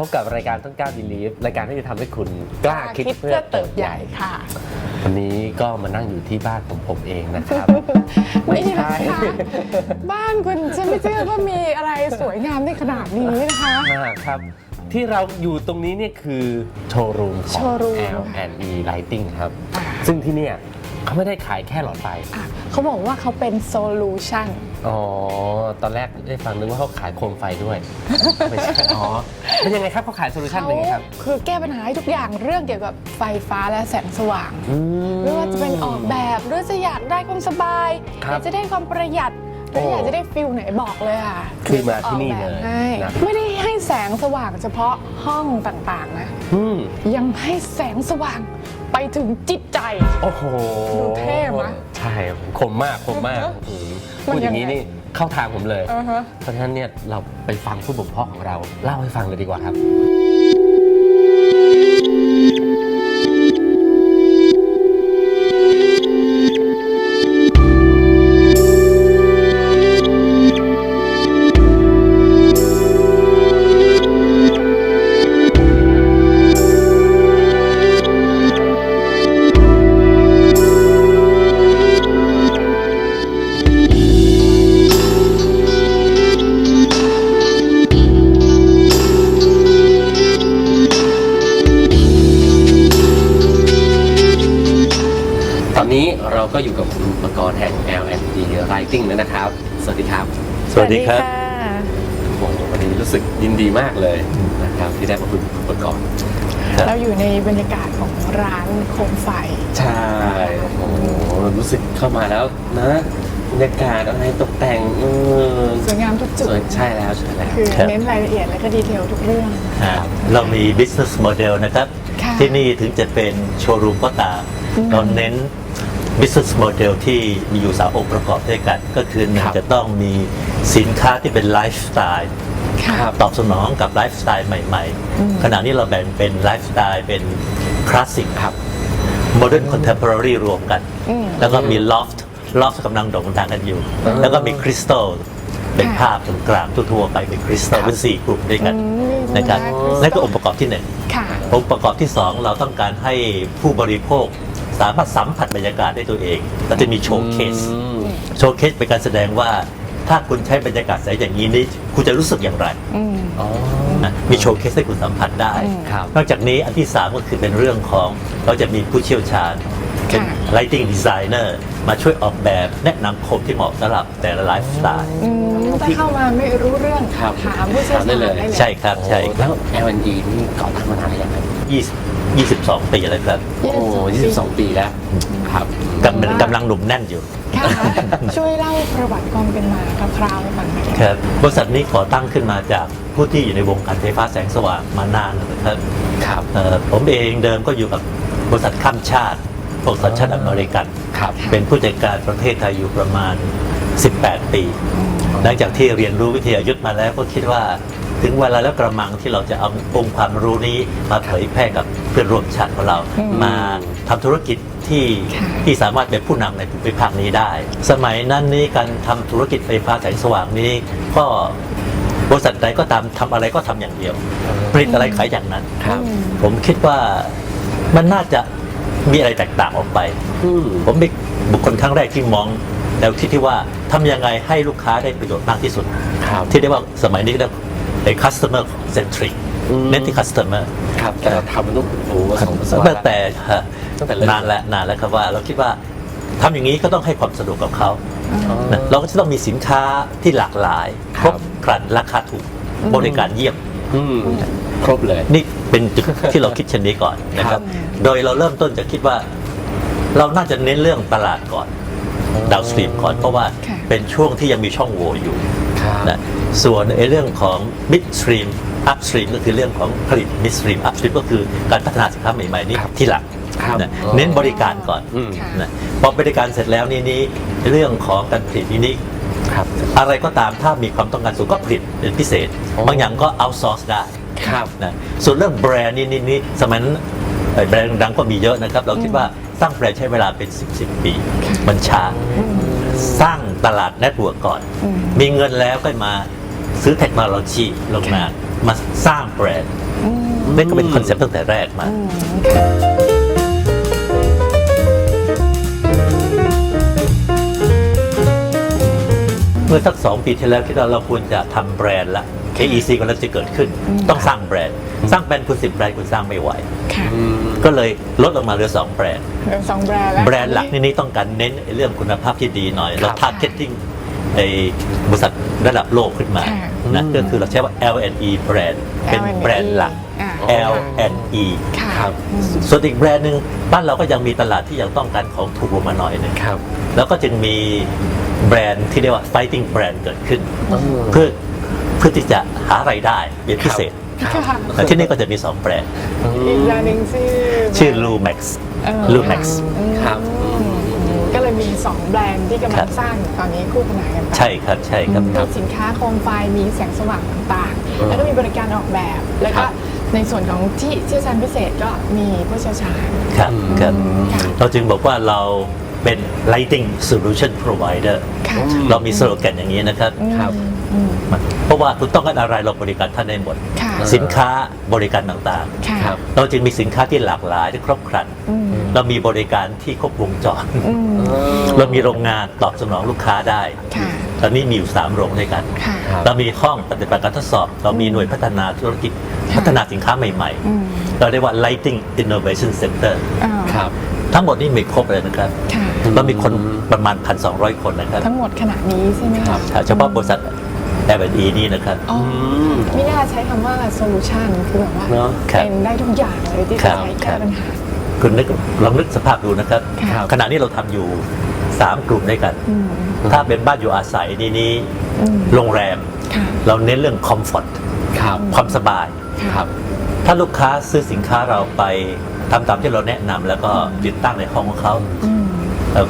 พบกับรายการต้นกล้าบิลีฟรายการที่จะทำให้คุณกล้าคิดคิดเพื่เพื่ออเติเติบบใหใหญ่ญ่ค่ะ วันนี้ก็มานั่งอยู่ที่บ้านของผมเองนะครับ ไม่ใช่นะคะบ้านคุณฉันไม่เชื่อว่ามีอะไรสวยงามได้ขนาดนี้นะคะมากครับ ที่เราอยู่ตรงนี้เนี่ยคือโชว์รูมขโชองว์รูม L&E Lighting ครับอ่าซึ่งที่เนี่ย เขาไม่ได้ขายแค่หลอดไฟ อะเขาบอกว่าเขาเป็นโซลูชันอ๋อ ตอนแรกได้ฟังนึกว่าเขาขายโคมไฟด้วย ไม่ใช่ อ๋อเป็นยังไงครับเขาขายโซลูชันเขาเป็นไงครับคือแก้ปัญหาให้ทุกอย่างเรื่องเกี่ยวกับไฟฟ้าและแสงสว่าง อื ไม่ว่าจะเป็นออกแบบ หรือจะอยากได้ความสบายคอรับยากจะได้ความประหยัดหรือโอ้อยากจะได้ฟิลไหนบอกเลยค่ะคือมาที่นี่เลยออกแบบให้นะ ไม่ได้ให้แสงสว่างเฉพาะห้องต่างๆนะ อืมยังให้แสงสว่าง ไปถึงจิตใจ โอ้โหดูเท่ไหมใช่คมมากคมมากอืมมันพูดอย่างยังไงนี้นี่เข้าทางผมเลยอ่าฮะ เพราะฉะนั้นเนี่ยเราไปฟังผู้บ่มเพาะของเรา เล่าให้ฟังเลยดีกว่าครับต สวัสดีครับโอ้โหวันนี้รู้สึกยินดีมากเลยนะครับที่ได้มาคุยกับคุณอุปกรณ์ครับเราอยู่ในบรรยากาศของร้านโคมไฟ ใช่โอ้โหรู้สึกเข้ามาแล้วนะบรรยากาศอะไรตกแต่งเออสวยงามทุกจุสดวยใช่แล้วใช่แล้วคือครับเน้นรายละเอียดและก็ดีเทลทุกเรื่องอ่าเรามี business model นะครับค่ะที่นี่ถึงจะเป็นโชว์รูมก็ตามเราเน้น business model ที่มีอยู่สามองค์ประกอบด้วยกัน ก็คือหนึ่งครับจะต้องมีสินค้าที่เป็นไลฟ์สไตล์ค่ะครับตอบสนองกับไลฟ์สไตล์ใหม่ๆ ขณะนี้เราแบ่งเป็นไลฟ์สไตล์เป็นคลาสสิกครับโมเดิร์นคอนเทม p o r a r y รวมกันอืมแล้วก็มีลอฟต์ลอฟต์กำลังโด่งดังกันอยู่อืมแล้วก็มีคริสตัลเป็นค่ะภาพตรงกลางทั่วๆไปเป็นคริสตัลครับเป็นสี่กลุ่มด้วยกันอืมนะครับคริสตัลนั่นก็องค์ประกอบที่หนึ่งค่ะองค์ประกอบที่2เราต้องการให้ผู้บริโภค สามารถสัมผัสบรรยากาศได้ตัวเองเราจะมีโชว์เคสอืมโชว์เคสเป็นการแสดงว่า ถ้าคุณใช้บรรยากาศใสอย่างนี้นี่คุณจะรู้สึกอย่างไรอืมอ๋อนะมีโชว์เคสให้คุณสัมผัสได้อืมครับนอกจากนี้อันที่ 3 ก็คือเป็นเรื่องของเราจะมีผู้เชี่ยวชาญเป็นค่ะ lighting designer มาช่วยออกแบบแนะนำโคมที่เหมาะสำหรับแต่ละไลฟ์สไตล์อืมถ้าเข้ามาไม่รู้เรื่องครับถามผู้เชี่ยวชาญถามได้เลยได้เลย ใช่ครับ ใช่คแล้รับว L&D นี่ก่อตั้งมานานหรือยังครับ20 22 ปีแล้วครับโอ้โห22ปีแล้วครับกำลังกำลังหนุ่มแน่นอยู่ ค่ะช่วยเล่าประวัติความเป็นมาคร่าวๆให้ฟังหน่อยคค่ะรับบริษัทนี้ก่อตั้งขึ้นมาจากผู้ที่อยู่ในวงการไฟฟ้าแสงสว่างมานานแล้วนะครับครับเอ่อผมเองเดิมก็อยู่กับบริษัทข้ามชาติพวกสัญชาติอเมริกัน ครับเป็นผู้จัดการประเทศไทยอยู่ประมาณ 18 ปี หลังจากที่เรียนรู้วิทยายุทธ์มาแล้วก็คิดว่า ถึงเวลาแล้วกระมังที่เราจะเอาองค์ความรู้นี้มาเผยแพร่กับเพื่อนร่วมชาติของเราอืมมาทำธุรกิจที่ค่ะที่สามารถเป็นผู้นำในภูมิภาคนี้ได้ สมัยนั้นนี้การทำธุรกิจไฟฟ้าแสงสว่างนี้ ก็บริษัทใดก็ตามทำอะไรก็ทำอย่างเดียวผลิตอะไรขายอย่างนั้นครับผมคิดว่ามันน่าจะมีอะไรแตกต่างออกไปอืมผมเป็นบุคคลครั้งแรกที่มองแนวคิดที่ว่าทำยังไงให้ลูกค้าได้ประโยชน์มากที่สุดครับที่เรียกว่าสมัยนี้เรียก ไอ้ customer centric อืม เน้นที่ customer ครับแต่เราทำมันต้องโอ้โหสองศตวรรษตั้งแต่ฮะตั้งแต่เริ่ม นานแล้วนานแล้วครับว่า เราคิดว่าทำอย่างนี้ก็ต้องให้ความสะดวกกับเขาอ๋อ นะเราก็จะต้องมีสินค้าที่หลากหลาย คครัรบ บครันราคาถูกบริการเยี่ยม อืมครบเลย นี่เป็นจุด ที่เราคิดเช่นนี้ก่อนนะคครัรับบโดยเราเริ่มต้นจะคิดว่า เราน่าจะเน้นเรื่องตลาดก่อน ดาวสตรีมก่อน เพราะว่าค่ะ เป็นช่วงที่ยังมีช่องโหว่อยู่ครับ นะส่วนไอ้เรื่องของ mid stream up stream ก็คือเรื่องของผลิต mid stream up stream ก็คือการพัฒนาสินค้าใหม่ ๆ นี้ครับที่หลังครับนะอ๋อเน้นบริการก่อนอืมค่ะนะพอบริการเสร็จแล้วนี่นี่เรื่องของการผลิตนี่นี่ครับอะไรก็ตามถ้ามีความต้องการสูงก็ผลิตเป็นพิเศษอ๋อบางอย่างก็ outsource ได้ครับนะส่วนเรื่องแบรนด์นี่นี่นี่สมัยนั้นเอ่อแบรนด์ดังๆก็มีเยอะนะครับ เราคิดว่าสร้างแบรนด์ใช้เวลาเป็น 10 10ปี มันช้า สร้าง ตลาดเน็ตเวิร์กก่อนอืมมีเงินแล้วก็มาซื้อเทคโนโลยีลงมามาสร้างแบรนด์นี่ก็เป็นคอนเซ็ปต์ตั้งแต่แรกมาเมื่อสักสองปีที่แล้วคิดว่าเราควรจะทำแบรนด์ละ KEC ก็แล้วจะเกิดขึ้น ต้องสร้างแบรนด์ สร้างแบรนด์คุณสิบแบรนด์คุณสร้างไม่ไหว ค่ะอืมก็เลยลดลงมาเหลือสองแบรนด์เรื่องสองแบรนด์แล้ว แบรนด์หลักนี่นี่ต้องการเน้นเรื่องคุณภาพที่ดีหน่อยเราครับทาร์เก็ตติ้งไอ้บริษัทระดับโลกขึ้นมาค่ะนะอืมก็คือเราใช้ว่า L&E แบรนด์เป็น L&E แบรนด์หลัก อ่า L&E ค่ะครับอืมส่วนอีกแบรนด์หนึ่งบ้านเราก็ยังมีตลาดที่ยังต้องการของถูกลงมาหน่อยหนึง ครับ แล้วก็จึงมีแบรนด์ที่เรียกว่า fighting brand เกิดขึ้นอืมเพื่อ เพื่อที่จะหารายได้เป็นพิเศษครับค่ะแต่ที่นี่ก็จะมี 2 แบรนด์อีกแบรนด์หนึ่งชื่อชื่อ Lumax เออ Lumax อืมครับก็เลยมีสองแบรนด์ที่กำครัลังบสร้างอยู่ตอนนี้คู่ขนานกันไปใช่ครับใช่ครับมีสินค้าโคมไฟมีแสงสว่างต่างอืๆมแล้วก็มีบริการออกแบบ แล้วคก็รับในส่วนของที่เชี่ยวชาญพิเศษก็มีผู้เชี่ยวชาญครับอืมครับค่ะเราจึงบอกว่าเราเป็น lighting solution provider ค่ะเรามีสโลแกนอย่างนี้นะครับครับอืม เพราะว่าคุณต้องการอะไรเราบริการท่านได้หมด ค่ะสินค้าบริการต่างค่ะครับ ๆ เราจึงมีสินค้าที่หลากหลายที่ครบครัน อืมเรามีบริการที่ครบวงจร อืมเรามีโรงงานตอบสนองลูกค้าได้ ค่ะตอนนี้มีอยู่ 3 โรงด้วยกัน ค่ะ ครับ เรามีห้องปฏิบัติการทดสอบ เรามีหน่วยพัฒนาธุรกิจ ค่ะ พัฒนาสินค้าใหม่ อืมๆ เราเรียกว่า Lighting Innovation Center อ่าครับ ทั้งหมดนี่มีครบเลยนะครับ ค่ะ เรามีคนประมาณ 1,200 คนนะครับทั้งหมดขนาดนี้ใช่ไหมครัคะบเฉพาะบริษัท L&E นี่นะครับ อ๋ออม ไม่น่าใช้คำว่า solution คือแบบว่าเนอะ ครับ เป็นได้ทุกอย่างเลยที่ครัจะบใช้ครัแก้บปัญหา คุณนึกลองนึกสภาพดูนะครับ ครับ ขณะนี้เราทำอยู่ 3 กลุ่มด้วยกัน อืม ถ้าเป็นบ้านอยู่อาศัยนี่นี่อืม โรงแรม ค่ะ เราเน้นเรื่องคอมฟอร์ตครับความสบาย ครับ ถ้าลูกค้าซื้อสินค้าเราไปทำตามที่เราแนะนำแล้วก็ติดตั้งในห้องของเขา อืมเอ่อ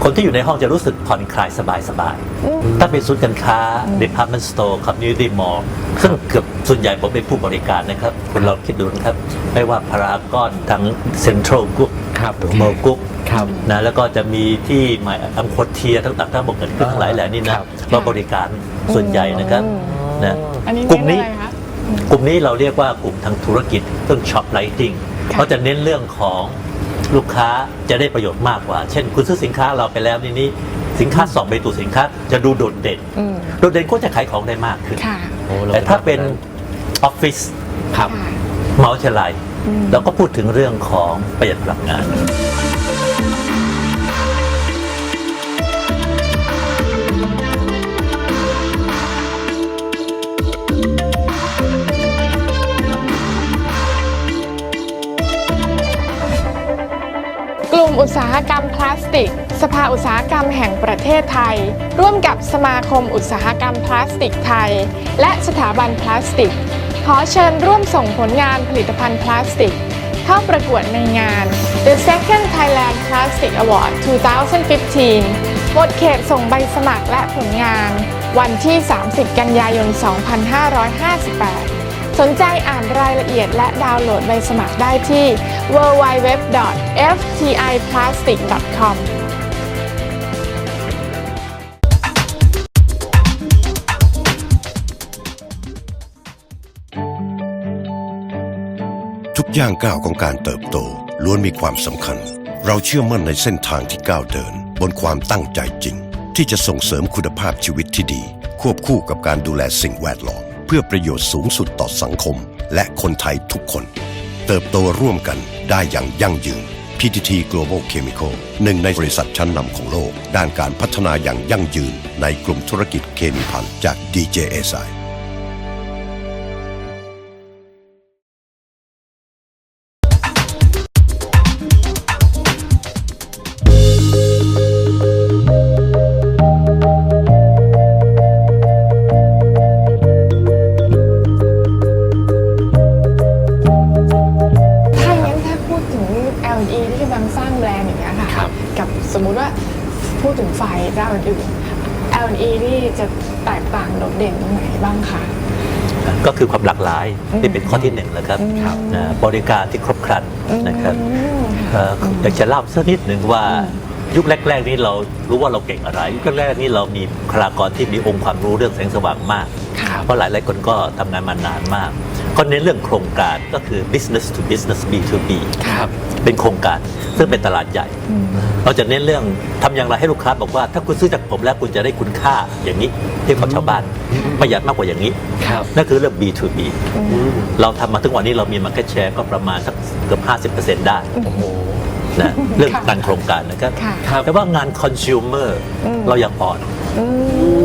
คนที่อยู่ในห้องจะรู้สึกผ่อนคลายสบายสบายๆอืมถ้าเป็นศูนย์การค้า department store community mall ซึ่งเกือบส่วนใหญ่ผมเป็นผู้บริการนะครับ คุณลองคิดดูนะครับ ไม่ว่าพารากอนทั้ง central group ครับหรือ mall group ครับนะแล้วก็จะมีที่หมายอัมโคเทียทั้งต่างๆทั้งหมดเกิดขึ้นทั้งหลายแหล่นี่นะครับเราบริการส่วนใหญ่นะครับนะอันนี้กลุ่มเน้นนี้อะไรคะกลุ่มนี้เราเรียกว่ากลุ่มทางธุรกิจเรื่องช็อปไลทิงค่ะเขาจะเน้นเรื่องของ ลูกค้าจะได้ประโยชน์มากกว่า เช่น คุณซื้อสินค้าเราไปแล้วนี่นี่สินค้าสองใบตัวสินค้าจะดูโดดเด่น อืมโดดเด่นก็จะขายของได้มากขึ้น ค่ะโอ้รแต่ถ้าเป็นออฟฟิศครับ ค่ะ เมาส์ชลัยอืมเราก็พูดถึงเรื่องของประหยัดพลังงานกลุ่มอุ ตสาหกรรมพลาสติก สภาอุตสาหกรรมแห่งประเทศไทย ร่วมกับสมาคมอุตสาหกรรมพลาสติกไทย และสถาบันพลาสติก ขอเชิญร่วมส่งผลงานผลิตภัณฑ์พลาสติก เข้าประกวดในงาน The Second Thailand Plastic Award 2015 หมดเขตส่งใบสมัครและผลงาน วันที่ 30 กันยายน 2558 สนใจอ่านรายละเอียดและดาวน์โหลดใบสมัครได้ที่ www.ftiplastic.com ทุกย่างก้าวของการเติบโตล้วนมีความสำคัญ เราเชื่อมั่นในเส้นทางที่ก้าวเดิน บนความตั้งใจจริง ที่จะส่งเสริมคุณภาพชีวิตที่ดี ควบคู่กับการดูแลสิ่งแวดล้อม เพื่อประโยชน์สูงสุดต่อสังคม และคนไทยทุกคน เติบโตร่วมกัน ได้อย่างยั่งยืน PTT Global Chemical หนึ่งในบริษัทชั้นนำของโลก ด้านการพัฒนาอย่างยั่งยืนในกลุ่มธุรกิจเคมีภัณฑ์จาก DJSI พูดถึงไฟเจ้าอื่นๆ LED นี่จะแตกต่างโดดเด่นตรงไหนบ้างคะ ก็คือความหลากหลายนี่เป็นข้อที่หนึ่งนะครับครับนะบริการที่ครบครันนะครับอืมเอ่ออยากจะเล่าสักนิดหนึ่งว่า ยุคแรก ๆ นี้เรารู้ว่าเราเก่งอะไรยุคแรกๆนี้เรามีบุคลากรที่มีองค์ความรู้เรื่องแสงสว่างมากค่ะเพราะหลายหลายๆคนก็ทำงานมานานมากก็เน้นเรื่องโครงการก็คือ business to business B to B ครับเป็นโครงการซึ่งเป็นตลาดใหญ่ เราจะเน้นเรื่องทำอย่างไรให้ลูกค้าบอกว่า ถ้าคุณซื้อจากผมแล้วคุณจะได้คุณค่าอย่างนี้เทียบกับชาวบ้านประหยัดมากกว่าอย่างนี้ครับนั่นคือเรื่อง B to B อืมเราทำมาถึงวันนี้เรามี market share ก็ประมาณสักเกือบ50%ได้โอ้โห นะเรื่องค่ะการโครงการนะครับค่ะครับแต่ว่างาน consumer อืมเรายังอ่อนอื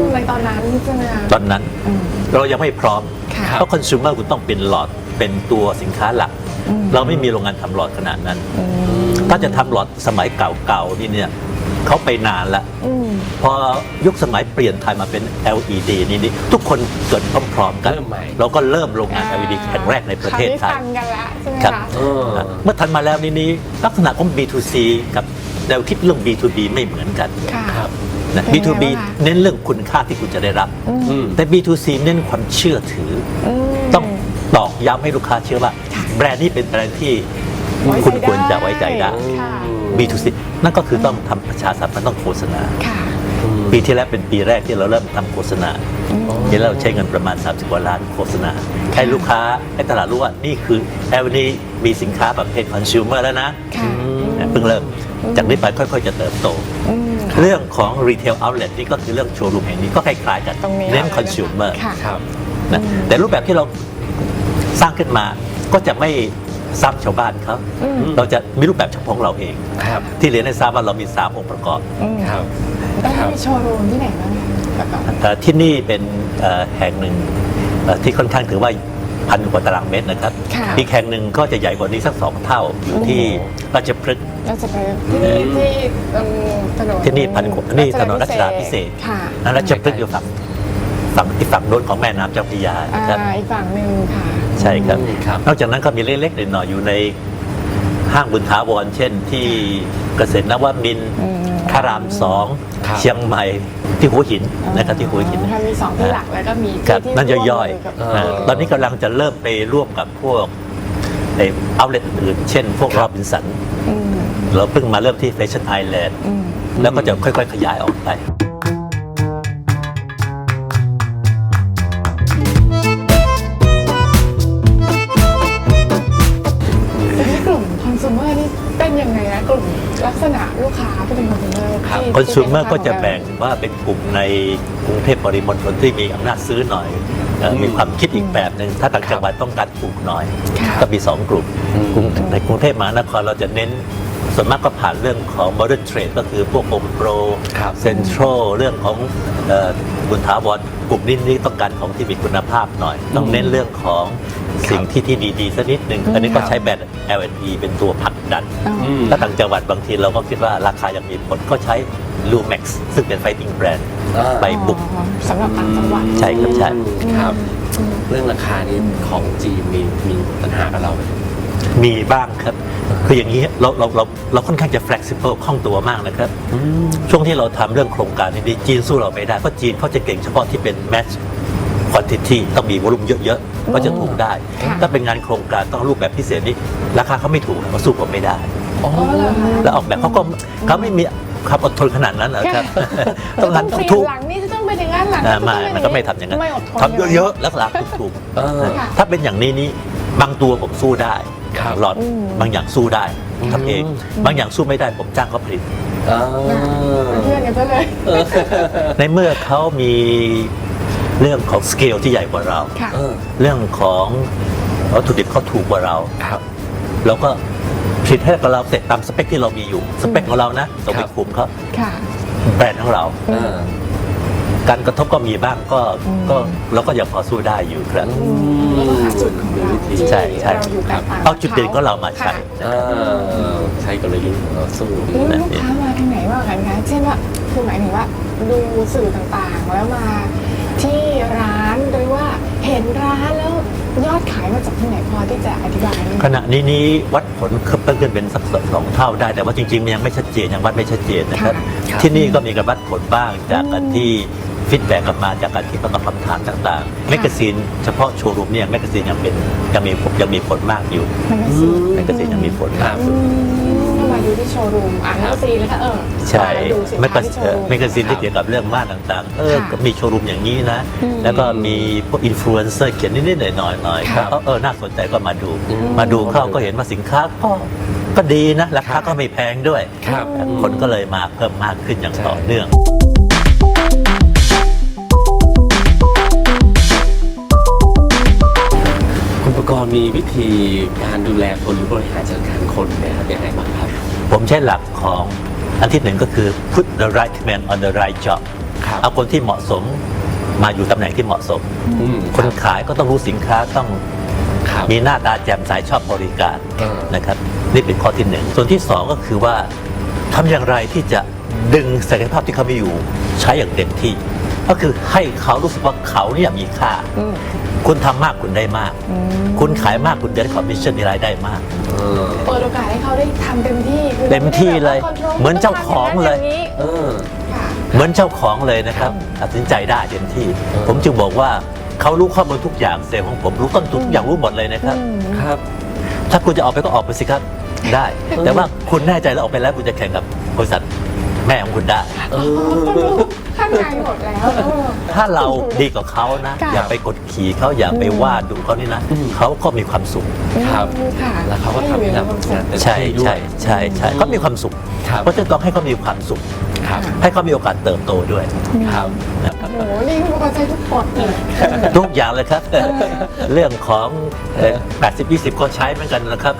มในตอนนั้นใช่ไหมคะ ตอนนั้นอืมเรายังไม่พร้อม ค่ะ เพราะ consumer คุณต้องเป็นหลอดเป็นตัวสินค้าหลักอืม เราไม่มีโรงงานทำหลอดขนาดนั้นอืมถ้าจะทำหลอดสมัยเก่าๆนี่เนี่ยเขาไปนานละอืมพอยุคสมัยเปลี่ยนไทยมาเป็น LED นี่นี่ทุกคนเกิดพร้อมๆกัน เริ่มใหม่เราก็เริ่มโรงงาน LED แห่งแรกในประเทศไทคราวยนี้ทันกันละใช่ไหมครับคะเออเมื่อทันมาแล้วนี่นี้ลักษณะของ B2C กับแนวคิดเรื่อง B2B ไม่เหมือนกันค่ะครับนะเป็นไง B2B บ้างคะเน้นเรื่องคุณค่าที่คุณจะได้รับอืมอืมแต่ B2C เน้นความเชื่อถือ ย้ำให้ลูกค้าเชื่อว่าค่ะแบรนด์นี้เป็นแบรนด์ที่ไว้ใจคุณควรจะไว้ใจได้ ค่ะ B2C นั่นก็คือต้องทำประชาสัมพันธ์ต้องโฆษณา ค่ะ ปีที่แล้วเป็นปีแรกที่เราเริ่มทำโฆษณาอืมเห็นแล้วเราใช้เงินประมาณ 30กว่าล้านโฆษณา ให้ลูกค้าให้ตลาดรู้ว่านี่คือแอลนี้มีสินค้าประเภทคอน sumer แล้วนะค่ะเพิ่งเริ่มจากนี้ไปค่อยๆจะเติบโต อืม เรื่องของ retail outlet นี่ก็คือเรื่องโชว์รูมแห่งนี้ก็คล้ายๆกันตรงนี้เน้นเลยนะคะ consumer ค่ะ ครับ นะแต่รูปแบบที่เรา สร้างขึ้นมาก็จะไม่ซ้ำชาวบ้านเขาอืม เราจะมีรูปแบบเฉพาะของเราเอง ครับที่เรียนให้ทราบว่าเรามี3องค์ประกอบอืมครับแล้วครับมีโชว์รูมที่ไหนบ้างคะแบบก่อนเอ่อที่นี่เป็นเอ่อแห่งหนึ่งเอ่อที่ค่อนข้างถือว่าพันกว่าตารางเมตรนะครับค่ะ อีกแห่งหนึ่งก็จะใหญ่กว่านี้สักสองเท่าอยู่ที่ราชพฤกษ์ เราจะไปที่นี่ที่ตรงถนนที่นี่พันกว่านี่ถนนรัชดาพิเศษกค่ะนะราชพฤกษ์อยู่ฝั่งฝั่งที่ฝั่งโน้นของแม่น้ำเจ้าพระยาอ่านะครับอีกฝั่งหนึ่งค่ะใช่ครับอืมครับ นอกจากนั้นก็มีเล็กๆหน่อยๆอยู่ในห้างบุญถาวรเช่นที่เกษตรนวมินทร์อืม พระรามสองครับ เชียงใหม่ที่หัวหินนะครับที่หัวหิน ค่ะมีสองที่หลักแล้วก็มีครับที่นั่นที่ย่อยร่วมมืกับเออๆนะตอนนี้กำลังจะเริ่มไปร่วมกับพวกในเอาเล t อื่น เช่น พวกครัรบอบินสัน อืมเราเพิ่งมาเริ่มที่แฟชั่นไอแลนด์อืม แล้วก็จะค่อยๆ ขยายออกไป ครับที่คอน sumer ที่ก็ป็นจะของเราแบ่งว่าเป็นกลุ่มในกรุงเทพปริมณฑลที่มีอำนาจซื้อหน่อยเอ่ออืมมีความคิดอีกแบบหนึ่งถ้าต่างจังหวัดต้องการถูกหน่อยค่ะก็มี 2 กลุ่มอืมกรุงในกรุงเทพมหานครเราจะเน้นส่วนมากก็ผ่านเรื่องของ modern trade ก็คือพวก home pro ครับ central เรื่องของเอ่อบุญถาวรกลุ่มนี้นี่ต้องการของที่มีคุณภาพหน่อย ต้องเน้นเรื่องของ สิ่งที่ที่ดีๆสักนิดหนึ่งอันนี้ก็ใช้แบรนด์ L&E เป็นตัวผลักดันอ๋ออืมถ้าต่างจังหวัดบางทีเราก็คิดว่าราคายังมีผลก็ใช้ Lumex ซึ่งเป็น fighting brand อ่าไปบุกอ๋อสำหรับต่างจังหวัดใช่ครับใช่ครับอืมเรื่องราคานี้ของจีนมีมีปัญหากับเราไหมมีบ้างครับ คืออย่างนี้เราเราเราเราค่อนข้างจะ flexible คล่องตัวมากนะครับ ช่วงที่เราทำเรื่องโครงการนี้จีนสู้เราไม่ได้ เพราะจีนเขาจะเก่งเฉพาะที่เป็น match quantity ต้องมีวอลุ่มเยอะๆก็จะถูกได้ค่ะถ้าเป็นงานโครงการต้องรูปแบบพิเศษนี้ราคาเขาไม่ถูกเขาสู้ผมไม่ได้อ๋ออ๋อเหรอคะแล้วออกแบบเขาก็เขาไม่มีความอดทนขนาดนั้นนะครับ ต้องงานเปลี่ยถูกหลังนี่จะต้องเป็นอย่างนั้นหลังอ่าจะไม่ต้องเป็มันก็ไม่ทำอย่างนั้นไม่อดทนทำเยอะๆแล้วราคาถูกเออค่ะๆถ้าเป็นอย่างนี้นี่บางตัวผมสู้ได้ครับหลอดอืมบางอย่างสู้ได้ทำเองอืมบางอย่างสู้ไม่ได้ผมจ้างเขาผลิตเออเป็นเพื่อนกันซะเลยในเมื่อเขามี เรื่องของสเกลที่ใหญ่กว่าเรา ค่ะ เออ เรื่องของวัตถุดิบเขาถูกกว่าเราครับเราก็ผลิตให้กับเราเสร็จตามสเปคที่เรามีอยู่ สเปคของเรานะต้องไปครับคุมเขาค่ะ แบรนด์ของเรา เออ การกระทบก็มีบ้างก็อืม ก็เราก็ยังพอสู้ได้อยู่ครับ อืมแล้วก็หาจุดของเราที่ใช่ใช่ เราอยู่แตกต่างเอาจุดเด่นของเรามาใช้ค่ะเออใช้กลยุทธ์ของเราสู้แล้วลูกค้ามาทางไหนบ้างกันคะเช่นว่าคือหมายถึงว่าดูสื่อต่างๆ แล้วมา ที่ร้านหรือว่าเห็นร้านแล้วยอดขายมาจากที่ไหนพอที่จะอธิบายได้ไหมขณะนี้นี้วัดผลเพิ่มขึ้นเป็นสักสองเท่าได้ แต่ว่าจริงๆมันยังไม่ชัดเจนยังวัดไม่ชัดเจนนะครับ ค่ะที่นี่ก็มีการวัดผลบ้างจากการที่ฟีดแบ็กกลับมาจากการที่ประกอบคำถามต่างๆแมกกาซีนเฉพาะโชว์รูมเนี่ยแมกกาซีนยังเป็นยังมียังมีผลมากอยู่มันก็สิ แมกกาซีนยังมีผลมากอืมมา ดูที่โชว์รูมอ่านหนังซีเลยค่ะเออใช่มาดูสินไม่ก็ค้าที่โชว์รูม ไม่กซินที่เกี่ยวกับเรื่องม่านต่างๆ เออค่ะก็มีโชว์รูมอย่างนี้นะแล้วก็มีพวกอินฟลูเอนเซอร์เขียนนิดๆหน่อยๆหน่อยครับก็เออน่าสนใจก็มาดู อืม มาดูเข้าก็เห็นว่าสินค้าก็ก็ดีนะราคาก็ไม่แพงด้วย ครับ คนก็เลยมาเพิ่มมากขึ้นอย่างต่อเนื่อง คุณประกรณ์มีวิธีการดูแลคนหรือบริหารจัดการคนเนี่ยครับยังไงบ้างครับ ผมใช้หลักของอันที่หนึ่งก็คือ put the right man on the right job ครับเอาคนที่เหมาะสมมาอยู่ตำแหน่งที่เหมาะสม อืมคนขายก็ต้องรู้สินค้าต้องครับ มีหน้าตาแจ่มใสชอบบริการเออ นะครับนี่เป็นข้อที่หนึ่งส่วนที่สองก็คือว่าทำอย่างไรที่จะดึงศักยภาพที่เขามีอยู่ใช้อย่างเต็มที่ ก็คือให้เขารู้สึกว่าเขาเนี่ยมีค่า อืมคุณทำมากคุณได้มาก อืมคุณขายมากคุณได้คอมมิชชั่นมีรายได้มาก เออเปิดโอกาสให้เขาได้ทำเต็มที่คือเต็มที่เลย ราไได้แบบว่า control เหมือนเจ้าของเลย ต้ทำางนั้นอย่างนี้เออ ค่ะ เหมือนเจ้าของเลยนะครับตัดสินใจได้เต็มที่เออผมจึงบอกว่าเขารู้ข้อมูลทุกอย่างเซลล์ของผมรู้ต้นทุนทุกอย่างรู้หมดเลยนะครับครับ ถ้าคุณจะออกไปก็ออกไปสิครับได้ แต่ว่าคุณแน่ใจแล้วออกไปแล้วคุณจะแข่งกับบริษัทแม่ของคุณได้ เอก็ รู้อข้างในหมดแล้วเออถ้าเราดีกว่าเขานะ ค่ะ อย่าไปกดขี่เขาอย่าไปว่าดูเขานี่นะอืมเขาก็มีความสุข ครับค่ะแล้วเขาก็ทำให้เราทำงานเต็มใช่ที่ด้วยใช่ใช่ใช่เขามีความสุข ครับ เพราะฉะนั้นต้องให้เขามีความสุข ครับให้เขามีโอกาสเติบโตด้วย ครับนะครับโอ้โหนี่คือปัจจัยทุกกฎเลยทุกอย่างเลยครับ เรื่องของเอ่อ80 20 ก็ใช้เหมือนกันนะครับ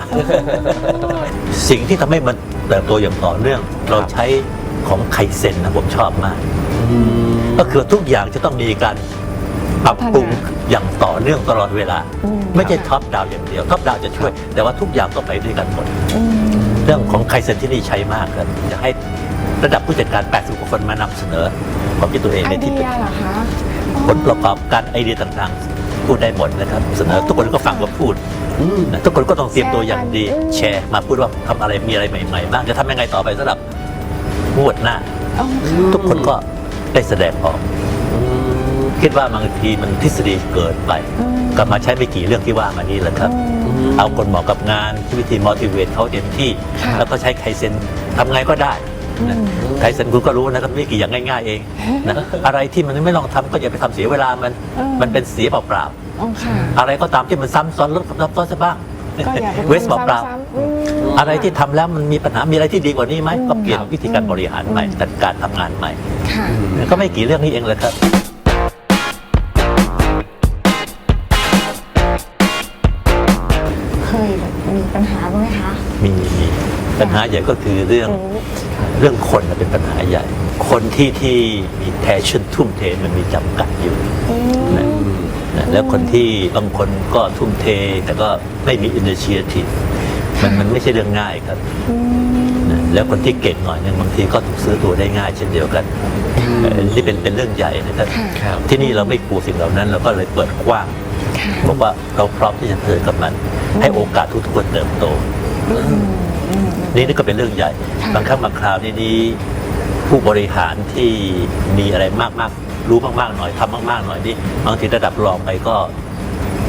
สิ่งที่ทำให้มันเติบโตอย่างต่อเนื่อง เราใช้ของไคเซนนะผมชอบมากอืม ก็คือทุกอย่างจะต้องมีการปรับปรุงอย่างต่อเนื่องตลอดเวลา ไม่ใช่ท็อปดาวน์อย่างเดียวท็อปดาวน์จะช่วย แต่ว่าทุกอย่างต้องไปด้วยกันหมดเรื่องของไคเซนที่นี่ใช้มากครับจะให้ระดับผู้จัดการ 80 กว่าคนมานำเสนอความคิดตัวเองไอในเดีที่เป็นยเหรอคะผลประกอบการไอเดียต่างๆ พูดได้หมดนะครับ เสนอทุกคนก็ฟังก็พูดอืมนะทุกคนก็ต้องเตรียมตัวอย่างดี แชร์มาพูดว่าทำอะไรมีอะไรใหม่ๆบ้างจะทำยังไงต่อไปสำหรับงวดหน้าอ๋อค่ะทุกคนก็ ได้แสดงออกอืมคิดว่าบางทีมันทฤษฎีเกินไป กลับมาใช้ไม่กี่เรื่องที่ว่ามานี้แหละครับ เอาคนเหมาะกับงานที่วิธี motivate เขาเต็มที่ค่ะแล้วก็ใช้ไคเซนทำไงก็ได้นะไคเซนคุณก็รู้นะครับไม่กี่อย่างง่าย ๆ เองนะอะไรที่มันไม่ลองทำก็อย่าไปทำเสียเวลามันเออมันเป็นเสียเปล่าอ๋อค่ะๆอะไรก็ตามที่มันซ้ำซ้อนลดความซับซ้อนซะบ้างก็อย่าไปเวสเปล่าซ้ำๆ อืมๆอะไรที่ทำแล้วมันมีปัญหา มีอะไรที่ดีกว่านี้ไหมอืมก็เปลี่ยนวิธีการบริหารใหม่จัดการทำงานใหม่ค่ะก็ไม่กี่เรื่องนี้เองเลยครับเคยแบบมีปัญหาบ้างไหมคะมีมีปัญหาใหญ่ก็คือเรื่องอืมเรื่องคนน่ะเป็นปัญหาใหญ่ คนที่ที่มีแพชชั่นทุ่มเทมันมีจำกัดอยู่อืมนะนะแล้วคนที่บางคนก็ทุ่มเทแต่ก็ไม่มีอินเ i ชียที มันมันไม่ใช่เรื่องง่ายครับนะแล้วคนที่เก่งหน่อยเนี่ยบางทีก็ถูกซื้อตัวได้ง่ายเช่นเดียวกันเอ่อนี่เป็นเป็นเรื่องใหญ่นะครับค่ะครับ ที่นี่เราไม่กลัวสิ่งเหล่านั้น เราก็เลยเปิดกว้างค่ะบอกว่าเราพร้อมที่จะเผชิญกับมัน ให้โอกาสทุกๆคนเติบโตอืมอืมนี่นี่ก็เป็นเรื่องใหญ่ ค่ะบางครั้งบางคราวนี่นี่ผู้บริหารที่มีอะไรมากๆ รู้มากๆหน่อยทำมากๆหน่อยนี่บางทีระดับรองไปก็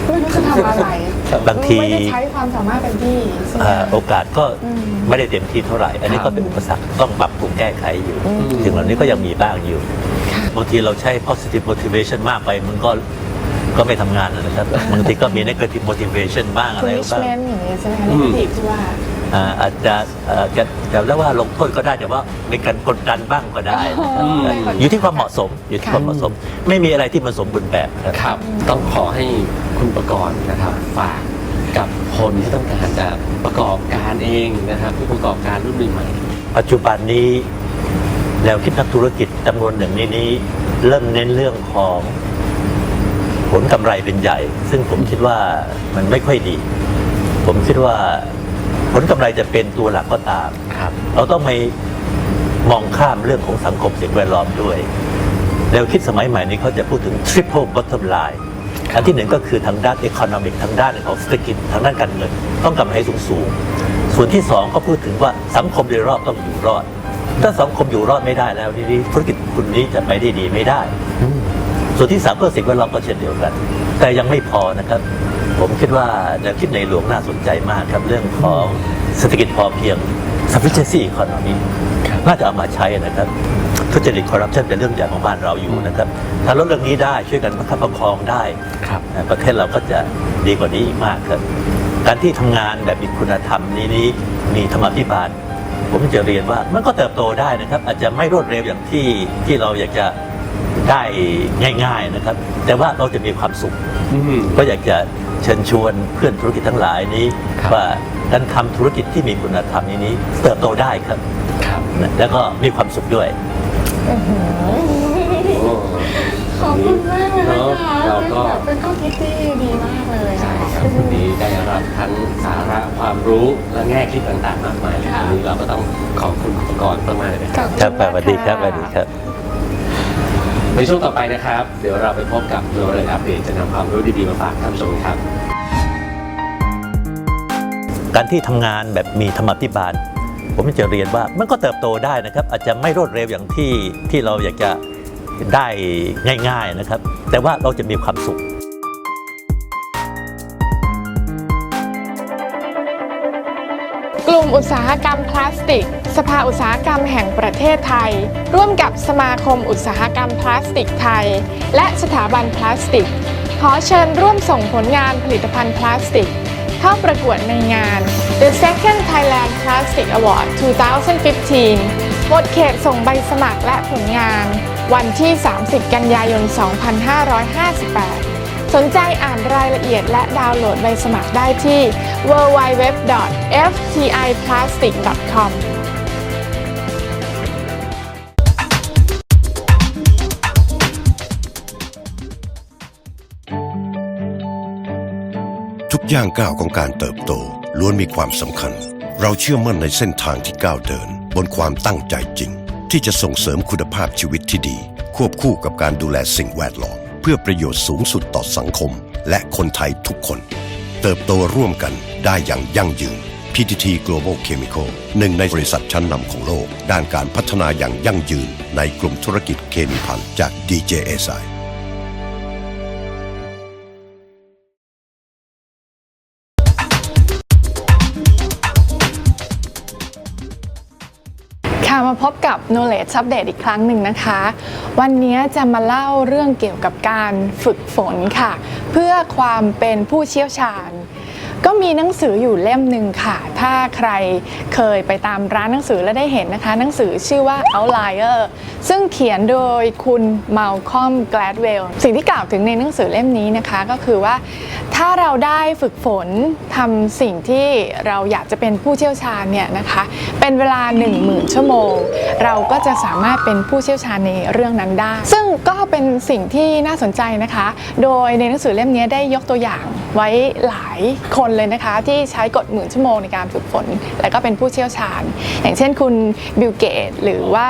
ไม่รู้จะทำอะไร บางทีไม่ได้ใช้ความสามารถเต็มที่ใช่ไหมเอ่อโอกาสก็อืม ไม่ได้เต็มที่เท่าไหร่ อันนี้ก็เป็นอุปสรรคต้องปรับปรุงแก้ไขอยู่อืมสิ่งเหล่านี้ก็ยังมีบ้างอยู่ค่ะบางทีเราใช้ positive motivation มากไปมันก็ก็ไม่ทำงานนะครับบางทีก็มี negative motivation บ้างอะไรบ้าง punishment อย่างนี้ใช่ไหมคะอืม negative ที่ว่า อ่าอาจจะเอ่อจะแต่แล้วว่าลงโทษก็ได้แต่ว่ามีการกดดันบ้างก็ได้นะครับอืมอยู่ที่ความเหมาะสมอยู่ที่ความเหมาะสม ไม่มีอะไรที่มันสมบูรณ์แบบครับครับ ต้องขอให้คุณประกรณ์นะครับ ฝากกับคนที่ต้องการจะประกอบการเองนะครับ ผู้ประกอบการรุ่นใหม่ปัจจุบันนี้แนวคิดนักธุรกิจจำนวนหนึ่งในนี้ เริ่มเน้นเรื่องของผลกำไรเป็นใหญ่ ซึ่งผมคิดว่ามันไม่ค่อยดี ผมคิดว่าผ ลกำไรจะเป็นตัวหลักก็ตามครับเราต้องไม่มองข้ามเรื่องของสังคมสิ่งแวดล้อมด้วยแนวคิดสมัยใหม่นี้เขาจะพูดถึง triple bottom line อันที่หนึ่งก็คือทางด้าน economic ทางด้านของเศรษฐกิจทางด้านการเงิน ต้องกำไรสูงสูงๆส่วนที่สองก็พูดถึงว่าสังคมโดยรอบต้องอยู่รอด ถ้าสังคมอยู่รอดไม่ได้แล้วทีนี้ธุรกิจคุณนี้จะไปได้ดีไม่ได้ ส่วนที่สามก็สิ่งแวดล้อมก็เช่นเดียวกัน แต่ยังไม่พอนะครับ ผมคิดว่าแนวคิดในหลวงน่าสนใจมากครับเรื่องของเศรษฐกิจพอเพียง sufficiency economy ครับน่าจะเอามาใช้นะครับทุจริตคอร์รัปชันเป็นเรื่องใหญ่ของบ้านเราอยู่นะครับ ถ้าลดเรื่องนี้ได้ช่วยกันประคับประคองได้ครับนะประเทศเราก็จะดีกว่านี้อีกมากครับ การที่ทำงานแบบมีคุณธรรมนี้นี้มีธรรมาภิบาล ผมจะเรียนว่ามันก็เติบโตได้นะครับ อาจจะไม่รวดเร็วอย่างที่ที่เราอยากจะ ได้ง่าย ๆนะครับ แต่ว่าเราจะมีความสุข อืม ก็อยากจะเชิญชวนเพื่อนธุรกิจทั้งหลายนี้ ครับ ว่าการทำธุรกิจที่มีคุณธรรมนี้นี้เติบโตได้ครับครับนะแล้วก็มีความสุขด้วย โอ้ ขอบคุณมากเลยเนอะนะคะเราก็เป็นข้อคิดที่ดีมากเลยใช่ครับวันนี้ได้รับทั้งสาระความรู้และแง่คิดต่างๆ มากมายเลยวันนี้เราก็ต้องขอบคุณอุปกรณ์มากๆเลยนะครับครับสวัสดีครับสวัสดีครับ ในช่วงต่อไปนะครับ เดี๋ยวเราไปพบกับโนเรอัปเดตจะนำความรู้ดีๆมาฝากท่านผู้ชมครับ การที่ทำงานแบบมีธรรมาภิบาล ผมจะเรียนว่ามันก็เติบโตได้นะครับ อาจจะไม่รวดเร็วอย่างที่ที่เราอยากจะได้ง่าย ๆนะครับ แต่ว่าเราจะมีความสุขกลุ่มอุตสาหกรรมพลาสติก สภาอุตสาหกรรมแห่งประเทศไทย ร่วมกับสมาคมอุตสาหกรรมพลาสติกไทย และสถาบันพลาสติก ขอเชิญร่วมส่งผลงานผลิตภัณฑ์พลาสติก เข้าประกวดในงาน The Second Thailand Plastic Award 2015 หมดเขตส่งใบสมัครและผลงาน วันที่ 30 กันยายน 2558สนใจอ่านรายละเอียดและดาวน์โหลดใบสมัครได้ที่ www.ftiplastic.com ย่างก้าวของการเติบโตล้วนมีความสำคัญ เราเชื่อมั่นในเส้นทางที่ก้าวเดิน บนความตั้งใจจริง ที่จะส่งเสริมคุณภาพชีวิตที่ดี ควบคู่กับการดูแลสิ่งแวดล้อม เพื่อประโยชน์สูงสุดต่อสังคม และคนไทยทุกคน เติบโตร่วมกันได้อย่างยั่งยืน PTT Global Chemical หนึ่งในบริษัทชั้นนำของโลก ด้านการพัฒนาอย่างยั่งยืนในกลุ่มธุรกิจเคมีภัณฑ์จาก DJSI ค่ะมาพบกับ Knowledge Update อีกครั้งหนึ่งนะคะ วันนี้จะมาเล่าเรื่องเกี่ยวกับการฝึกฝนค่ะ เพื่อความเป็นผู้เชี่ยวชาญ ก็มีหนังสืออยู่เล่มหนึ่งค่ะ ถ้าใครเคยไปตามร้านหนังสือแล้วได้เห็นนะคะ หนังสือชื่อว่า Outlier ซึ่งเขียนโดยคุณมาลคอมแกลดเวลสิ่งที่กล่าวถึงในหนังสือเล่มนี้นะคะก็คือว่า ถ้าเราได้ฝึกฝนทำสิ่งที่เราอยากจะเป็นผู้เชี่ยวชาญเนี่ยนะคะ เป็นเวลา 1 0,000 ชั่วโมง เราก็จะสามารถเป็นผู้เชี่ยวชาญในเรื่องนั้นได้ ซึ่งก็เป็นสิ่งที่น่าสนใจนะคะ โดยในหนังสือเล่มนี้ได้ยกตัวอย่างไว้หลายคนเลยนะคะ ที่ใช้กฎหมื่นชั่วโมงในการฝึกฝน และก็เป็นผู้เชี่ยวชาญ อย่างเช่นคุณบิลเกตหรือว่า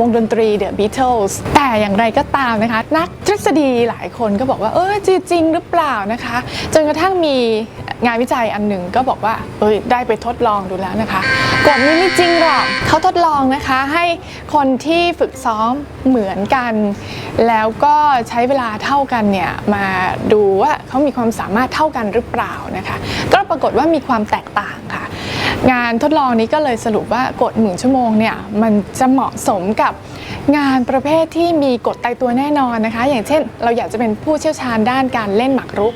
วงดนตรี The Beatles แต่อย่างไรก็ตามนะคะ นักทฤษฎีหลายคนก็บอกว่าเออจริงหรือเปล่านะคะจนกระทั่งมีงานวิจัยอันหนึ่งก็บอกว่าเอยได้ไปทดลองดูแล้วนะคะกฎนี้ไม่จริงหรอกเขาทดลองนะคะให้คนที่ฝึกซ้อมเหมือนกัน แล้วก็ใช้เวลาเท่ากันเนี่ยมาดูว่าเขามีความสามารถเท่ากันหรือเปล่านะคะ ก็ปรากฏว่ามีความแตกต่างค่ะ งานทดลองนี้ก็เลยสรุปว่ากฎหมื่นชั่วโมงเนี่ยมันจะเหมาะสมกับงานประเภทที่มีกฎตายตัวแน่นอนนะคะ อย่างเช่น เราอยากจะเป็นผู้เชี่ยวชาญด้านการเล่นหมากรุก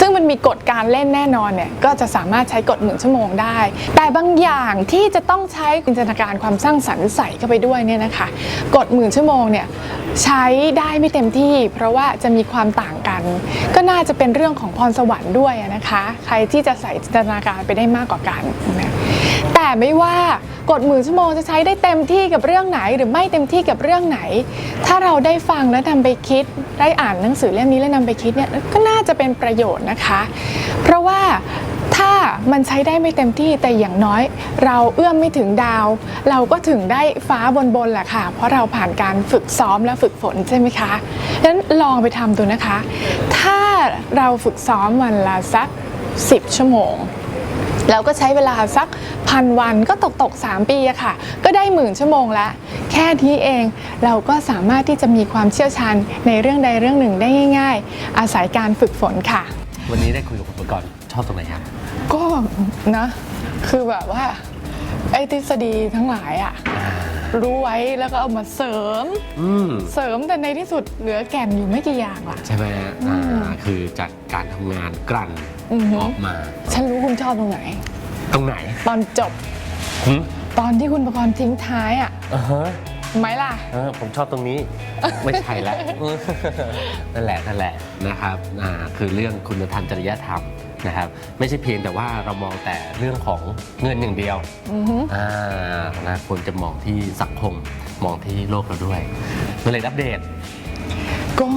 ซึ่งมันมีกฎการเล่นแน่นอนเนี่ยก็จะสามารถใช้กฎหมื่นชั่วโมงได้ แต่บางอย่างที่จะต้องใช้จินตนาการความสร้างสรรค์ใส่เข้าไปด้วยเนี่ยนะคะกฎหมื่นชั่วโมงเนี่ยใช้ได้ไม่เต็มที่ เพราะว่าจะมีความต่างกัน ก็น่าจะเป็นเรื่องของพรสวรรค์ด้วยนะคะ ใครที่จะใส่จินตนาการไปได้มากกว่ากันนะ แต่ไม่ว่ากฎหมื่นชั่วโมงจะใช้ได้เต็มที่กับเรื่องไหน หรือไม่เต็มที่กับเรื่องไหน ถ้าเราได้ฟังและนำไปคิด ได้อ่านหนังสือเล่มนี้และนำไปคิดเนี่ยก็น่าจะเป็นประโยชน์นะคะ เพราะว่าถ้ามันใช้ได้ไม่เต็มที่แต่อย่างน้อย เราเอื้อมไม่ถึงดาว เราก็ถึงได้ฟ้าบนๆแหละค่ะ เพราะเราผ่านการฝึกซ้อมและฝึกฝนใช่ไหมคะดังนั้นลองไปทำดูนะคะ ถ้าเราฝึกซ้อมวันละสัก 10 ชั่วโมง เราก็ใช้เวลาสักพันวันก็ตกตกๆ3ปีอะค่ะ ก็ได้หมื่นชั่วโมงละแค่นี้เองเราก็สามารถที่จะมีความเชี่ยวชาญในเรื่องใดเรื่องหนึ่งได้ง่าย ๆ อาศัยการฝึกฝนค่ะ วันนี้ได้คุยกับอุปกรณ์ชอบตรงไหนครับ ก็นะคือแบบว่า ไอ้ทฤษฎีทั้งหลายอะรู้ไว้แล้วก็เอามาเสริม อืม เสริมแต่ในที่สุดเหลือแก่นอยู่ไม่กี่อย่างล่ะใช่ไหมอ่าคือจากการทำงานกลั่น อือหือออกมา ฉันรู้คุณชอบตรงไหน ตรงไหนตอนจบหึตอนที่คุณประกรณ์ทิ้งท้ายอะอ่าฮะ ไหมล่ะ เออผมชอบตรงนี้ ไม่ใช่แล้ว นั่นแหละนั่นแหละนะครับอ่าคือเรื่องคุณธรรมจริยธรรมนะครับ ไม่ใช่เพียงแต่ว่าเรามองแต่เรื่องของเงินอย่างเดียวอือหืออ่านะควรจะมองที่สังคมมองที่โลกเราด้วยเมื่อไหรอัปเดต ก็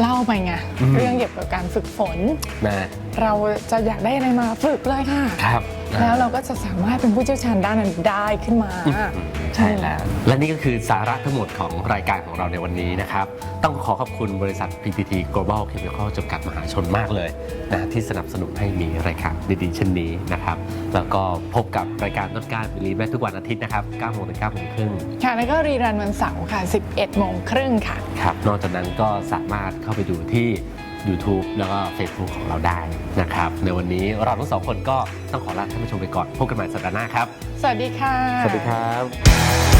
เล่าไปไงอืมเรื่องเกี่ยวกับการฝึกฝน นะ เราจะอยากได้อะไรมาฝึกเลยค่ะ ครับ แล้วเราก็จะสามารถเป็นผู้เชี่ยวชาญด้านนั้นได้ขึ้นมาอืมใช่แล้ว และนี่ก็คือสาระทั้งหมดของรายการของเราในวันนี้นะครับ ต้องขอขอบคุณบริษัท PPT Global Chemical จำกัดมหาชนมากเลยนะที่สนับสนุนให้มีรายการดีๆเช่นนี้นะครับ แล้วก็พบกับรายการต้นกล้าบิลีได้ทุกวันอาทิตย์นะครับ9โมงถึง9โมงครึ่งค่ะ แล้วก็รีรันวันเสาร์ค่ะ 11โมงครึ่งค่ะ ครับ นอกจากนั้นก็สามารถเข้าไปดูที่ YouTube แล้วก็ Facebook ของเราได้นะครับ ในวันนี้เราทั้งสองคนก็ต้องขอลาท่านผู้ชมไปก่อน พบกันใหม่สัปดาห์หน้าครับ สวัสดีค่ะ สวัสดีครับ